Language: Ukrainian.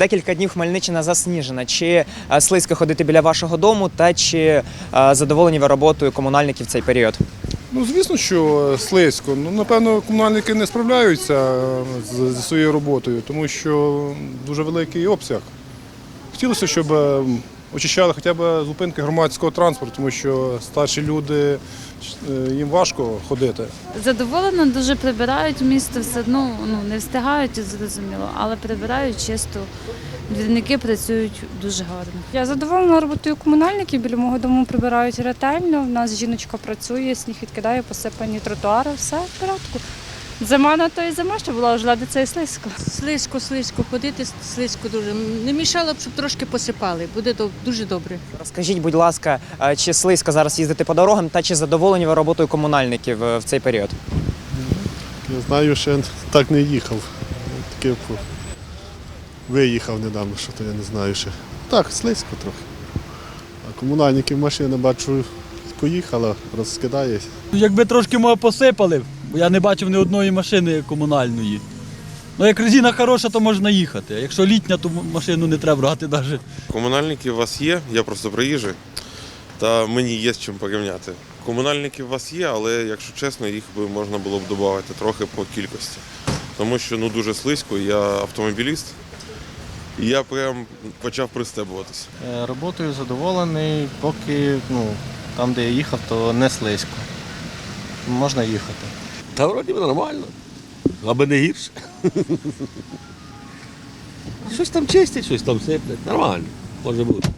Декілька днів Хмельниччина засніжена. Чи е, слизько ходити біля вашого дому, та чи е, задоволені ви роботою комунальників цей період? Ну, звісно, що слизько. Ну, напевно, комунальники не справляються е, з- зі своєю роботою, тому що дуже великий обсяг. Хотілося, щоб очищали хоча б зупинки громадського транспорту, тому що старші люди е, їм важко ходити. Задоволено, дуже прибирають місто, все одно ну, не встигають, зрозуміло, але прибирають чисто. Двірники працюють дуже гарно. Я задоволена роботою комунальників. Біля мого дому прибирають ретельно. У нас жіночка працює, сніг відкидає, посипані тротуари, все в порядку. Зима на то і зима, що була вже до це і слизько. Слизько, слизько, ходити слизько дуже. Не мішало б, щоб трошки посипали. Буде дуже добре. Розкажіть, будь ласка, е, чи слизько зараз їздити по дорогам, та чи задоволені ви роботою комунальників е, в цей період? Я знаю, ще так не їхав. Таке виїхав недавно, що то я не знаю ще. Так, слизько трохи. А комунальників машина бачу, поїхала, розкидає. Якби трошки може посипали, бо я не бачив ні одної машини комунальної. Ну як резина хороша, то можна їхати. А якщо літня, то машину не треба брати навіть. Комунальники у вас є, я просто приїжджий, та мені є з чим порівняти. Комунальники у вас є, але якщо чесно, їх би можна було б додати трохи по кількості. Тому що ну дуже слизько, я автомобіліст, і я прям почав пристебуватися. Е, Роботою задоволений, поки ну, там, де я їхав, то не слизько. Можна їхати. Та вроді би нормально, аби не гірше. Щось там чистять, щось там сиплять. Нормально, може бути.